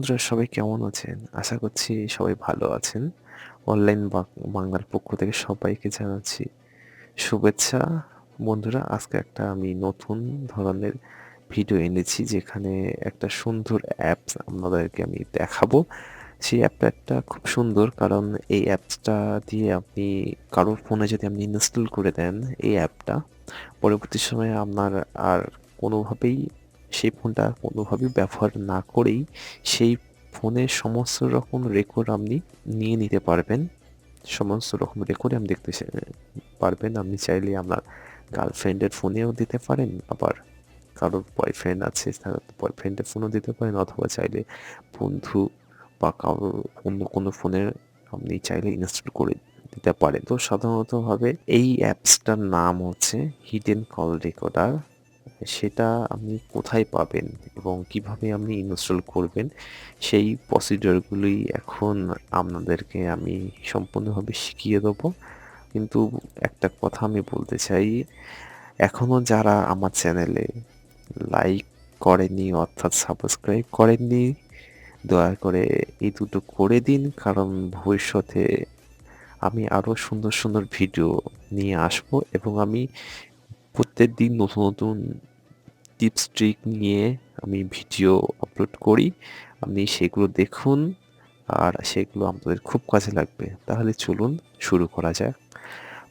বন্ধুরা সবাই কেমন আছেন? আশা করছি সবাই ভালো আছেন। অনলাইন বাংলার পক্ষ থেকে সবাইকে জানাচ্ছি শুভেচ্ছা। বন্ধুরা আজকে একটা আমি নতুন ধরনের ভিডিও এনেছি যেখানে একটা সুন্দর অ্যাপস আপনাদেরকে আমি দেখাবো। সেই অ্যাপটা খুব সুন্দর কারণ এই অ্যাপসটা দিয়ে আপনি কারোর ফোনে যদি আপনি ইনস্টল করে দেন এই অ্যাপটা, পরবর্তী সময়ে আপনার আর কোনোভাবেই সেই ফোনটা কোনোভাবেই ব্যবহার না করেই সেই ফোনের সমস্ত রকম রেকর্ড আপনি নিয়ে নিতে পারবেন। সমস্ত রকম রেকর্ডই আপনি দেখতে পারবেন। আপনি চাইলে আপনার গার্লফ্রেন্ডের ফোনেও দিতে পারেন, আবার কারোর বয়ফ্রেন্ড আছে তার বয়ফ্রেন্ডের ফোনও দিতে পারেন অথবা চাইলে বন্ধু বা কারোর অন্য কোনো ফোনের আপনি চাইলে ইনস্টল করে দিতে পারেন। তো সাধারণতভাবে এই অ্যাপসটার নাম হচ্ছে হিডেন কল রেকর্ডার। সেটা আপনি কোথায় পাবেন এবং কীভাবে আপনি ইনস্টল করবেন সেই প্রসিডিওরগুলোই এখন আপনাদেরকে আমি সম্পূর্ণভাবে শিখিয়ে দেবো। কিন্তু একটা কথা আমি বলতে চাই, এখনও যারা আমার চ্যানেলে লাইক করেননি অর্থাৎ সাবস্ক্রাইব করেননি, দয়া করে এই দুটো করে দিন কারণ ভবিষ্যতে আমি আরও সুন্দর, সুন্দর ভিডিও নিয়ে আসব এবং আমি প্রত্যেক দিন নতুন, নতুন টিপস ট্রিক নিয়ে আমি ভিডিও আপলোড করি। আপনি সেগুলো দেখুন আর সেগুলো আমাদের খুব কাজে লাগবে। তাহলে চলুন শুরু করা যাক।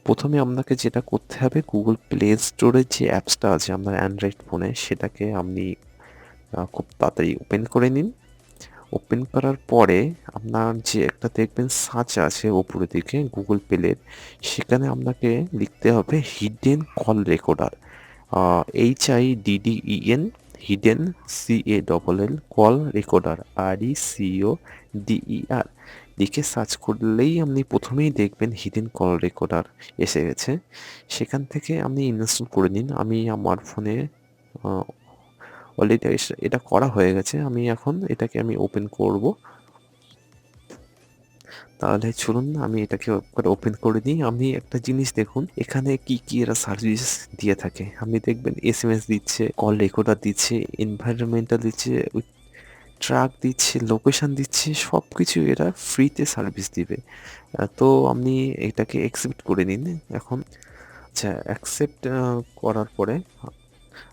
প্রথমে আপনাকে যেটা করতে হবে গুগল প্লে স্টোরে যে অ্যাপসটা আছে আপনার অ্যান্ড্রয়েড ফোনে সেটাকে আপনি খুব তাড়াতাড়ি ওপেন করে নিন। ওপেন করার পরে আপনার যে একটা দেখবেন সার্চ আছে ওপরের দিকে গুগল প্লের সেখানে আপনাকে লিখতে হবে hidden call recorder H I D E N hidden C A double L call recorder R E C O D E R লিখে সার্চ করলেই আপনি প্রথমেই দেখবেন হিডেন কল রেকর্ডার এসে গেছে। সেখান থেকে আপনি ইনস্টল করে নিন। আমি আমার ফোনে অলরেডি এটা করা হয়ে গেছে। আমি এখন এটাকে আমি ওপেন করব। তাহলে চলুন আমি এটাকে ওপেন করে দিই আপনি একটা জিনিস দেখুন, এখানে কি কি এরা সার্ভিস দিয়ে থাকে। আপনি দেখবেন এস এম এস দিচ্ছে কল রেকর্ডার দিচ্ছে এনভায়রনমেন্টাল দিচ্ছে ট্রাক দিচ্ছে লোকেশন দিচ্ছে সব কিছু এরা ফ্রিতে সার্ভিস দিবে। তো আপনি এটাকে অ্যাকসেপ্ট করে নিন। এখন আচ্ছা অ্যাকসেপ্ট করার পরে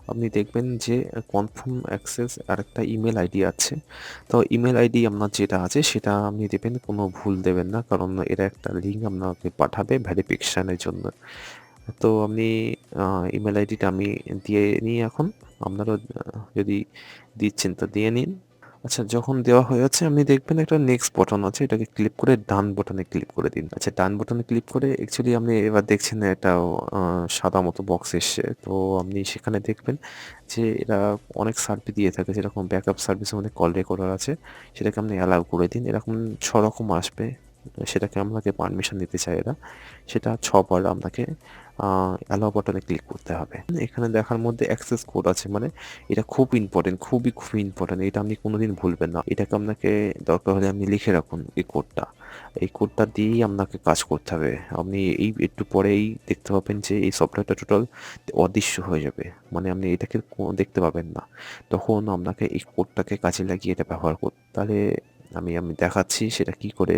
আপনি দেখবেন যে কনফার্ম অ্যাক্সেস আর একটা ইমেল আইডি আছে। তো ইমেল আইডি আপনার যেটা আছে, সেটা আপনি দেবেন, কোনো ভুল দেবেন না, কারণ এরা একটা লিঙ্ক আপনাকে পাঠাবে ভ্যারিফিকেশানের জন্য। তো আপনি ইমেল আইডিটা আমি দিয়ে নিই এখন। আপনারও যদি দিচ্ছেন তো দিয়ে নিন। আচ্ছা যখন দেওয়া হয়ে যাচ্ছে আপনি দেখবেন একটা নেক্সট বটন আছে, এটাকে ক্লিক করে ডান বটনে ক্লিক করে দিন। আচ্ছা ডান বটনে ক্লিক করে অ্যাকচুয়ালি আপনি এবার দেখছেন এটা সাদা মতো বক্স এসছে। তো আপনি সেখানে দেখবেন যে এরা অনেক সার্ভিস দিয়ে থাকে, যেরকম ব্যাকআপ সার্ভিস মধ্যে কল রেকর্ডার আছে, সেটাকে আপনি অ্যালাউ করে দিন। এরকম ছ রকম আসবে। সেটাকে আপনাকে পারমিশন দিতে চাই এরা। সেটা ছবার আপনাকে অ্যালাউ বাটনে ক্লিক করতে হবে। এখানে দেখার মধ্যে অ্যাক্সেস কোড আছে মানে এটা খুব ইম্পর্টেন্ট খুবই খুবই ইম্পর্টেন্ট এটা আপনি কোনোদিন ভুলবেন না। এটাকে আপনাকে দরকার হলে আপনি লিখে রাখুন এই কোডটা এই কোডটা দিয়েই আপনাকে কাজ করতে হবে। আপনি এই, একটু পরেই দেখতে পাবেন যে এই সফটওয়্যারটা টোটাল অদৃশ্য হয়ে যাবে। মানে আপনি এটাকে দেখতে পাবেন না। তখন আপনাকে এই কোডটাকে কাজে লাগিয়ে এটা ব্যবহার করতে, তাহলে আমি আমি দেখাচ্ছি সেটা কি করে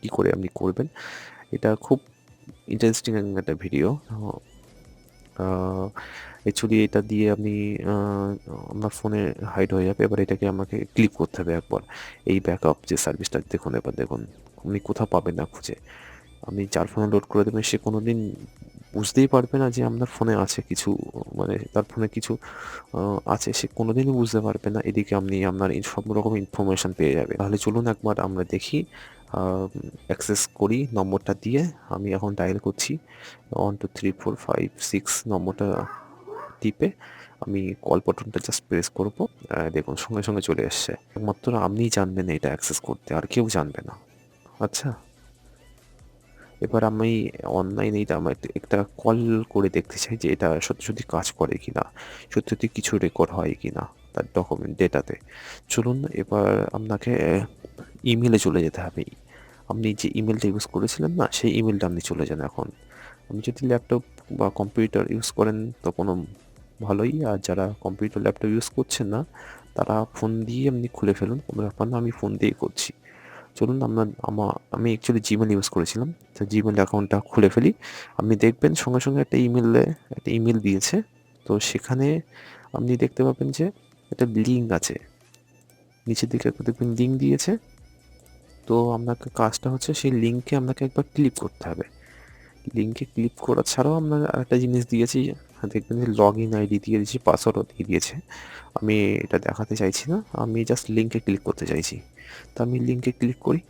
কি করে আপনি করবেন। এটা খুব ইন্টারেস্টিং একটা ভিডিও অ্যাকচুয়ালি এটা দিয়ে আপনি আপনার ফোনে হাইড হয়ে যাবে। এবার এটাকে আমাকে ক্লিক করতে হবে একবার। এই ব্যাকআপ যে সার্ভিসটা দেখুন এবার, দেখুন। আপনি কোথাও পাবেন না খুঁজে। আপনি যার ফোনে লোড করে দেবেন, সে কোনো দিন বুঝতেই পারবে না যে আপনার ফোনে আছে কিছু মানে তার ফোনে কিছু আছে, সে কোনোদিনই বুঝতে পারবে না। এদিকে আপনি আপনার সব রকম ইনফরমেশান পেয়ে যাবে। তাহলে চলুন একবার আমরা দেখি অ্যাক্সেস করি, নম্বরটা দিয়ে আমি এখন ডায়াল করছি। One two three four five six নম্বরটা টিপে আমি কল বটনটা জাস্ট প্রেস করব। দেখুন, সঙ্গে সঙ্গে চলে এসছে। একমাত্র আপনিই জানবেন এটা অ্যাক্সেস করতে, আর কেউ জানবে না। আচ্ছা। এবার আমি অনলাইনে এটা আমার একটা কল করে দেখতে চাই যে এটা সত্যি সত্যি কাজ করে কি না সত্যি সত্যি কিছু রেকর্ড হয় কি না তার ডকুমেন্ট ডেটাতে চলুন এবার আপনাকে ইমেলে চলে যেতে হবে। আপনি যে ইমেলটা ইউজ করেছিলেন না, সেই ইমেলটা আপনি চলে যান এখন। আপনি যদি ল্যাপটপ বা কম্পিউটার ইউজ করেন তো কোনো ভালোই, আর যারা কম্পিউটার ল্যাপটপ ইউজ করছেন না, তারা ফোন দিয়ে আপনি খুলে ফেলুন, কোনো ব্যাপার না, আমি ফোন দিয়েই করছি। চলুন আমরা, আমা, আমি অ্যাকচুয়ালি জিমেল ইউজ করেছিলাম। তো জিমেল অ্যাকাউন্টটা খুলে ফেলি। আপনি দেখবেন সঙ্গে সঙ্গে একটা ইমেলে একটা ইমেল দিয়েছে। তো সেখানে আপনি দেখতে পাবেন যে একটা লিঙ্ক আছে। নিচের দিকে একটা দেখবেন লিঙ্ক দিয়েছে। তো আপনাকে কাজটা হচ্ছে সেই লিঙ্কে আপনাকে একবার ক্লিক করতে হবে। লিঙ্কে ক্লিক করা ছাড়াও আপনার আরেকটা জিনিস দিয়েছি। দেখবেন যে লগ ইন আইডি দিয়ে দিয়েছি পাসওয়ার্ডও দিয়ে দিয়েছে, আমি এটা দেখাতে চাইছি না। আমি জাস্ট লিঙ্কে ক্লিক করতে চাইছি। তো আমি লিঙ্কে ক্লিক করি।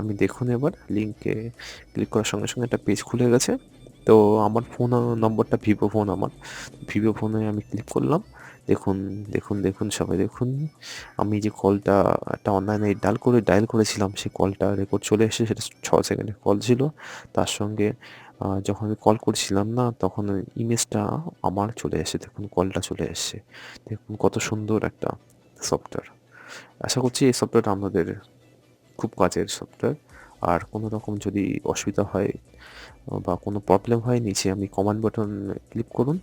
আমি দেখুন এবার লিঙ্কে ক্লিক করার সঙ্গে সঙ্গে একটা পেজ খুলে গেছে। তো আমার ফোন নম্বরটা ভিভো ফোন আমার। ভিভো ফোনে আমি ক্লিক করলাম। দেখুন দেখুন দেখুন, সবাই দেখুন। আমি যে কলটা একটা অনলাইনে ডায়াল করে ডায়াল করেছিলাম, সেই কলটা রেকর্ড চলে এসেছে, সেটা ছ সেকেন্ডের কল ছিল। তার সঙ্গে যখন আমি কল করছিলাম না, তখন ইমেজটা আমার চলে এসে দেখুন কলটা চলে এসছে। দেখুন কত সুন্দর একটা সফটওয়্যার আশা করছি এই সফটওয়্যারটা আমাদের খুব কাজের সফটওয়্যার আর কোনো রকম যদি অসুবিধা হয় বা কোনো প্রবলেম হয়, নিচে আপনি কমান্ড বাটন ক্লিক করুন।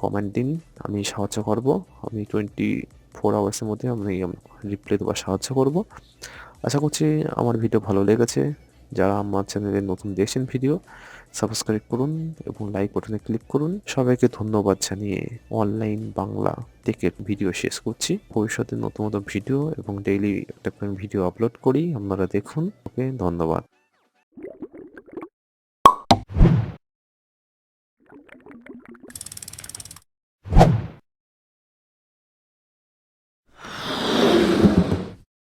কমেন্ট দিন, আমি সাহায্য করব। আমি টোয়েন্টি ফোর আওয়ার্সের মধ্যে আমি রিপ্লাই দেওয়ার সাহায্য করব। আশা করছি আমার ভিডিও ভালো লেগেছে। যারা আমার চ্যানেলে নতুন দেখছেন ভিডিও সাবস্ক্রাইব করুন এবং লাইক বাটনে ক্লিক করুন। সবাইকে ধন্যবাদ জানিয়ে অনলাইন বাংলা থেকে ভিডিও শেষ করছি। ভবিষ্যতে নতুন নতুন ভিডিও এবং ডেইলি একটা ভিডিও আপলোড করি। আপনারা দেখুন। ওকে, ধন্যবাদ।